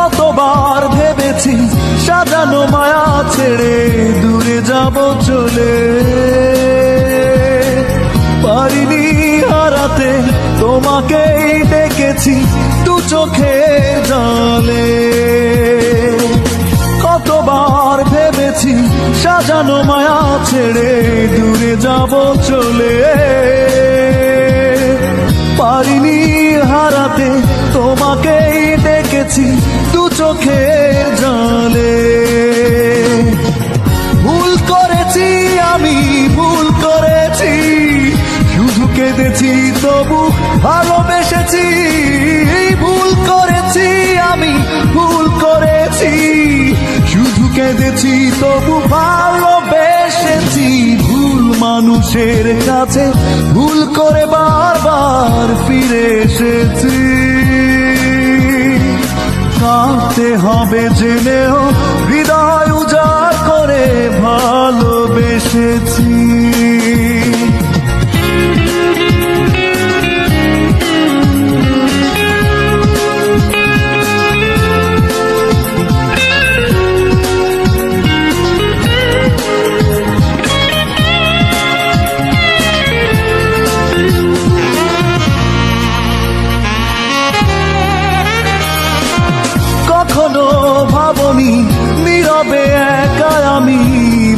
কতবার ভেবেছি সাজানো মায়া ছেড়ে দূরে যাব চলে। পারিনি হারাতে, তোমাকেই ডেকেছি দু চোখে জলে। কতবার ভেবেছি সাজানো মায়া ছেড়ে দূরে যাব চলে। দু চোখে জলে। ভুল করেছি আমি, ভুল করেছি। শুধু কেঁদেছি, তবু ভালোবেসেছি। ভুল করেছি আমি, ভুল করেছি। শুধু কেঁদেছি, তবু ভালোবেসেছি। ভুল মানুষের কাছে ভুল করে বারবার ফিরে এসেছি। কাঁদতে হবে জেনেও হৃদয় উজাড় করে ভালোবেসেছি। নীরবে একা আমি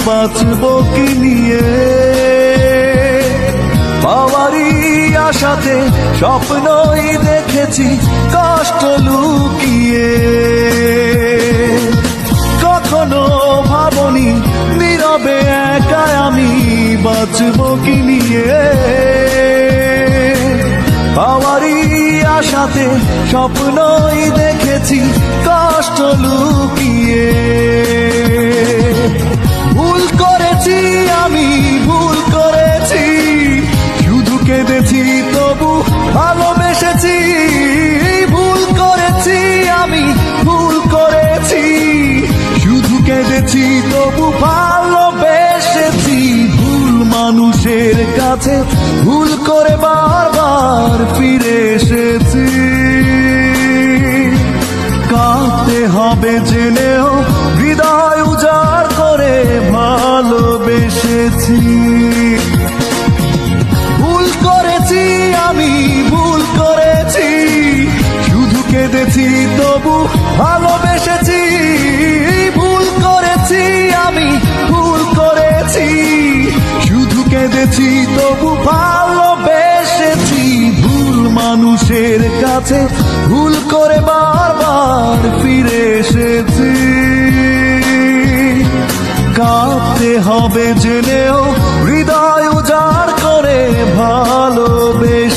বাঁচব কি নিয়ে? পাওয়ারই আশাতে স্বপ্নই দেখেছি কষ্ট লুকিয়ে। কখনো ভাবনি নীরবে একা আমি বাঁচব কি নিয়ে? পাওয়ারই আশাতে স্বপ্নই দেখেছি কেঁদেছি তবু ভালোবেসেছি। ভুল মানুষের কাছে ভুল করে বারবার ফিরে এসেছি। কাঁদতে হবে, জেনেও হৃদয় উজাড় করে ভালোবেসেছি। মানুষের কাছে ভুল করে বারবার ফিরে এসেছি। কাঁদতে হবে জেনেও হৃদয় উজাড় করে ভালোবেসেছি।